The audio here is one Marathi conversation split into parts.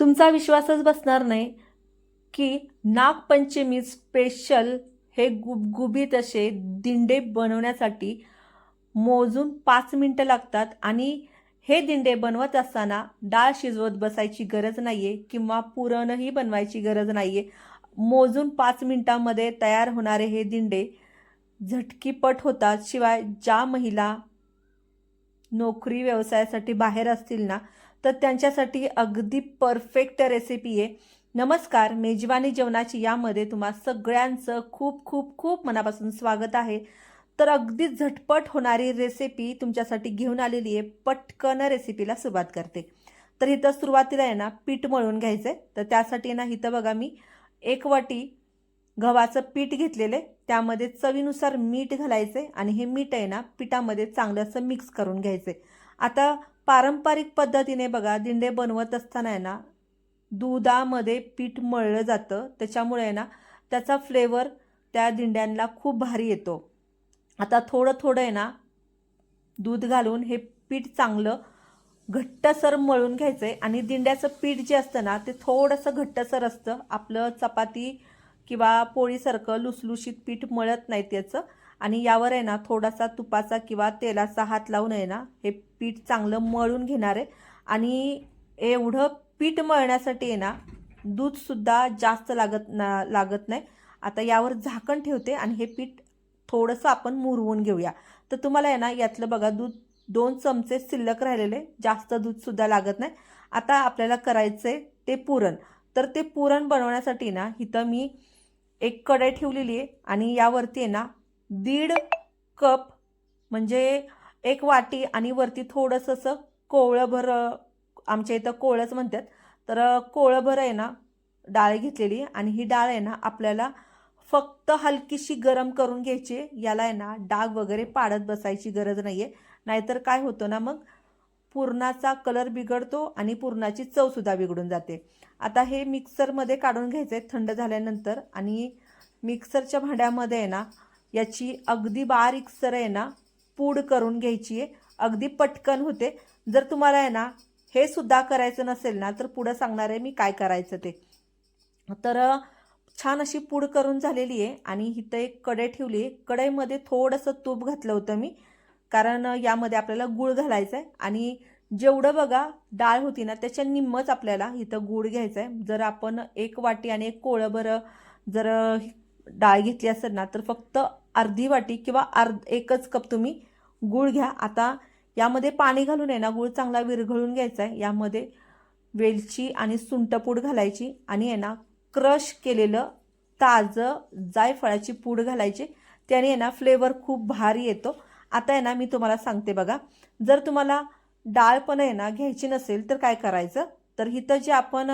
तुमचा विश्वासच बसणार नाही की नागपंचमी स्पेशल हे गुबगुबीत असे दिंडे बनवण्यासाठी मोजून पाच मिनटं लागतात आणि हे दिंडे बनवत असताना डाळ शिजवत बसायची गरज नाही आहे किंवा पुरणही बनवायची गरज नाही आहे मोजून पाच मिनटामध्ये तयार होणारे हे दिंडे झटकीपट होतात. शिवाय ज्या महिला नोकरी व्यवसायासाठी बाहेर असतील ना तर त्यांच्यासाठी अगदी परफेक्ट रेसिपी आहे. नमस्कार मेजवानी जेवणाची यामध्ये तुम्हा सगळ्यांचं खूप खूप खूप मनापासून स्वागत आहे. तर अगदी झटपट होणारी रेसिपी तुमच्यासाठी घेऊन आलेली आहे. पटकन रेसिपीला सुरुवात करते. तर इथं सुरुवातीला आहे ना पीठ मळून घ्यायचं आहे तर त्यासाठी ना इथं बघा मी एक वाटी गव्हाचं पीठ घेतलेले त्यामध्ये चवीनुसार मीठ घालायचे आणि हे मीठ आहे ना पिठामध्ये चांगलं असं मिक्स करून घ्यायचे आता पारंपरिक पद्धतीने बघा दिंडे बनवत असताना आहे ना दुधामध्ये पीठ मळलं जातं. त्याच्यामुळे आहे ना त्याचा फ्लेवर त्या दिंड्यांना खूप भारी येतो. आता थोडं थोडं आहे ना दूध घालून हे पीठ चांगलं घट्टसर मळून घ्यायचं आहे आणि दिंड्याचं पीठ जे असतं ना ते थोडंसं घट्टसर असतं. आपलं चपाती किंवा पोळीसारखं लुसलुशीत पीठ मळत नाही त्याचं. आणि यावर आहे ना थोडासा तुपाचा किंवा तेलाचा हात लावून आहे ना हे पीठ चांगलं मळून घेणार आहे. आणि एवढं पीठ मळण्यासाठी आहे ना दूधसुद्धा जास्त लागत ना लागत नाही. आता यावर झाकण ठेवते आणि हे पीठ थोडंसं आपण मुरवून घेऊया. तर तुम्हाला आहे ना यातलं बघा दूध दोन चमचे शिल्लक राहिलेले जास्त दूधसुद्धा लागत नाही. आता आपल्याला करायचं आहे ते पुरण. तर ते पुरण बनवण्यासाठी ना इथं मी एक कढई ठेवलेली आहे आणि यावरती आहे ना दीड कप म्हणजे एक वाटी आणि वरती थोडंसं असं कोवळंभर आमच्या इथं कोवळंच म्हणतात. तर कोवळंभर आहे ना डाळ घेतलेली आणि ही डाळ आहे ना आपल्याला फक्त हलकीशी गरम करून घ्यायची याला आहे ना डाग वगैरे पाडत बसायची गरज नाही आहे नाहीतर काय होतं ना मग पुरणाचा कलर बिघडतो आणि पुरणाची चवसुद्धा बिघडून जाते. आता हे मिक्सरमध्ये काढून घ्यायचं आहे थंड झाल्यानंतर. आणि मिक्सरच्या भांड्यामध्ये आहे ना याची अगदी बारीकसर आहे ना पूड करून घ्यायची आहे. अगदी पटकन होते. जर तुम्हाला आहे ना हे सुद्धा करायचं नसेल ना तर पुढं सांगणार आहे मी काय करायचं ते. तर छान अशी पूड करून झालेली आहे. आणि इथं एक कढई ठेवली आहे. कढईमध्ये थोडंसं तूप घातलं होतं मी. कारण यामध्ये आपल्याला गूळ घालायचं आहे आणि जेवढं बघा डाळ होती ना त्याच्या निम्मच आपल्याला इथं गूळ घ्यायचं आहे जर आपण एक वाटी आणि एक कोळंबरं जर डाळ घेतली असेल ना तर फक्त अर्धी वाटी किंवा अर्ध एकच कप तुम्ही गूळ घ्या. आता यामध्ये पाणी घालून आहे ना गूळ चांगला विरघळून घ्यायचा आहे यामध्ये वेलची आणि सुंटपूड घालायची आणि आहे ना क्रश केलेलं ताजं जायफळाची पूड घालायची. त्याने आहे ना फ्लेवर खूप भारी येतो. आता आहे ना मी तुम्हाला सांगते बघा. जर तुम्हाला डाळ पण आहे ना घ्यायची नसेल तर काय करायचं? तर इथं जे आपण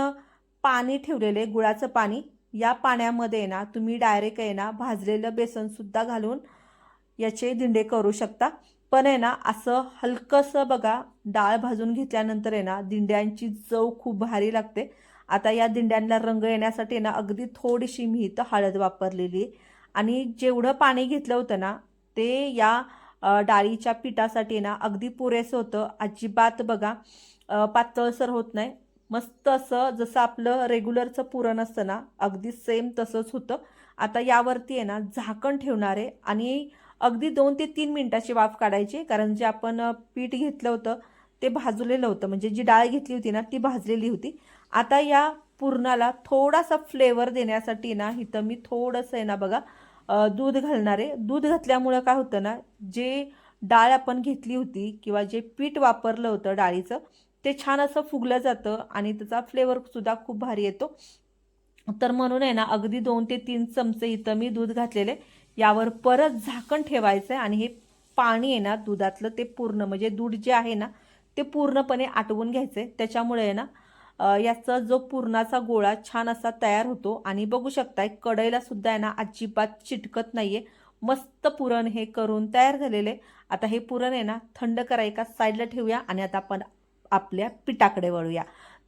पाणी ठेवलेले गुळाचं पाणी या पाण्यामध्ये आहे ना तुम्ही डायरेक्ट आहे ना भाजलेलं बेसनसुद्धा घालून याचे दिंडे करू शकता. पण आहे ना असं हलकंसं बघा डाळ भाजून घेतल्यानंतर आहे ना दिंड्यांची चव खूप भारी लागते. आता या दिंड्यांना रंग येण्यासाठी ना अगदी थोडीशी मी इथं हळद वापरलेली आहे. आणि जेवढं पाणी घेतलं होतं ना ते या डाळीच्या पिठासाठी ना अगदी पुरेसं होतं. अजिबात बघा पातळसर होत नाही. मस्त असं जसं आपलं रेग्युलरचं पुरण असतं ना अगदी सेम तसंच होतं. आता यावरती आहे ना झाकण ठेवणार आहे आणि अगदी दोन ते तीन मिनटाची वाफ काढायची कारण जे आपण पीठ घेतलं होतं ते भाजलेलं होतं. म्हणजे जी डाळ घेतली होती ना ती भाजलेली होती. आता या पुरणाला थोडासा फ्लेवर देण्यासाठी ना इथं मी थोडंसं आहे ना बघा दूध घालणारे. दूध घातल्यामुळं काय होतं ना जे डाळ आपण घेतली होती किंवा जे पीठ वापरलं होतं डाळीचं ते छान असं फुगलं जातं आणि त्याचा फ्लेवरसुद्धा खूप भारी येतो. तर म्हणून आहे ना अगदी दोन ते तीन चमचे इथं मी दूध घातलेले यावर परत झाकण ठेवायचं आहे आणि हे पाणी आहे ना दुधातलं ते पूर्ण म्हणजे दूध जे आहे ना ते पूर्णपणे आटवून घ्यायचं आहे त्याच्यामुळे आहे ना याचा जो पुरणाचा गोळा छान असा तयार होतो. आणि बघू शकताय कढईला सुद्धा आहे ना अजिबात चिटकत नाहीये. मस्त पुरण हे करून तयार झालेले. आता हे पुरण आहे ना थंड करा एका साईडला ठेवूया आणि आता आपण आपल्या पिठाकडे वळूया.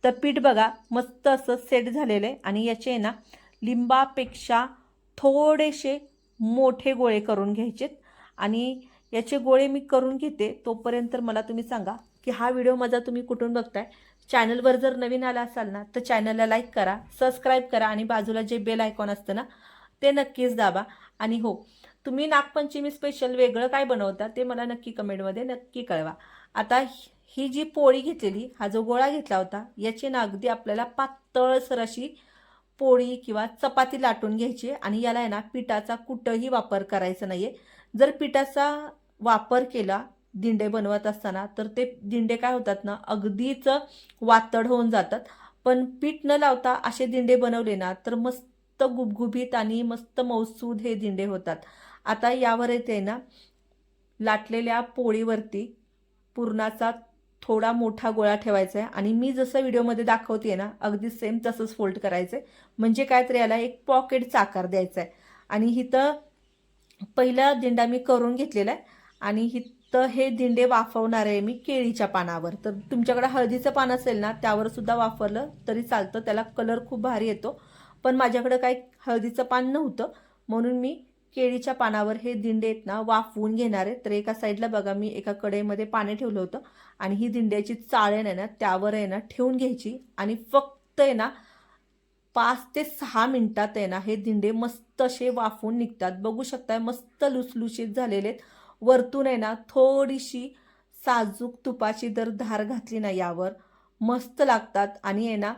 तर पीठ बघा मस्त असं सेट झालेलं. आहे आणि याचे आहे ना लिंबापेक्षा थोडेसे मोठे गोळे करून घ्यायचेत. आणि याचे गोळे मी करून घेते. तोपर्यंत मला तुम्ही सांगा की हा व्हिडिओ माझा तुम्ही कुठून बघताय? चॅनलवर जर नवीन आला असाल ना तर चॅनलला लाईक करा सबस्क्राईब करा आणि बाजूला जे बेल आयकॉन असतं ना ते नक्कीच दाबा. आणि हो तुम्ही नागपंचमी स्पेशल वेगळं काय बनवता ते मला नक्की कमेंटमध्ये नक्की कळवा. आता ही- जी पोळी घेतलेली हा जो गोळा घेतला होता याची ना अगदी आपल्याला पातळसर अशी पोळी किंवा चपाती लाटून घ्यायची आणि याला आहे ना पिठाचा कुठंही वापर करायचा नाहीये. जर पिठाचा वापर केला दिंडे बनवत असताना तर ते दिंडे काय होतात ना अगदीच वातड होऊन जातात. पण पीठ न लावता असे दिंडे बनवले ना तर मस्त गुबगुबीत आणि मस्त मौसूद हे दिंडे होतात. आता यावर येते ना लाटलेल्या पोळीवरती पुरणाचा थोडा मोठा गोळा ठेवायचा आहे. आणि मी जसं व्हिडिओमध्ये दाखवते ना अगदी सेम तसंच फोल्ड करायचं आहे म्हणजे काय तर याला एक पॉकेटचा आकार द्यायचा आहे आणि इथं पहिला दिंडा मी करून घेतलेला आहे. आणि तर हे दिंडे वाफवणार आहे मी केळीच्या पानावर. तर तुमच्याकडे हळदीचं पान असेल ना त्यावर सुद्धा वापरलं तरी चालतं. त्याला कलर खूप भारी येतो. पण माझ्याकडं काही हळदीचं पान नव्हतं. म्हणून मी केळीच्या पानावर हे दिंडे आहेत ना वाफवून घेणार आहे. तर एका साईडला बघा मी एका कढईमध्ये पाणी ठेवलं होतं. आणि ही दिंड्याची चाळण आहे ना त्यावर आहे ना ठेवून घ्यायची. आणि फक्त आहे ना पाच ते सहा मिनिटात आहे ना हे दिंडे मस्त असे वाफवून निघतात. बघू शकताय मस्त लुसलुशीत झालेले आहेत. वरतून आहे ना थोडीशी साजूक तुपाची जर धार घातली ना यावर मस्त लागतात. आणि आहे ना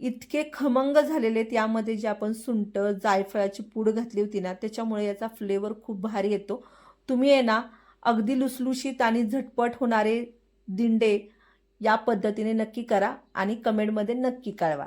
इतके खमंग झालेले आहेत जे आपण सुंट जायफळाची पूड घातली होती ना त्याच्यामुळे याचा फ्लेवर खूप भारी येतो. तुम्ही आहे ना अगदी लुसलुशीत आणि झटपट होणारे दिंडे या पद्धतीने नक्की करा आणि कमेंटमध्ये नक्की कळवा.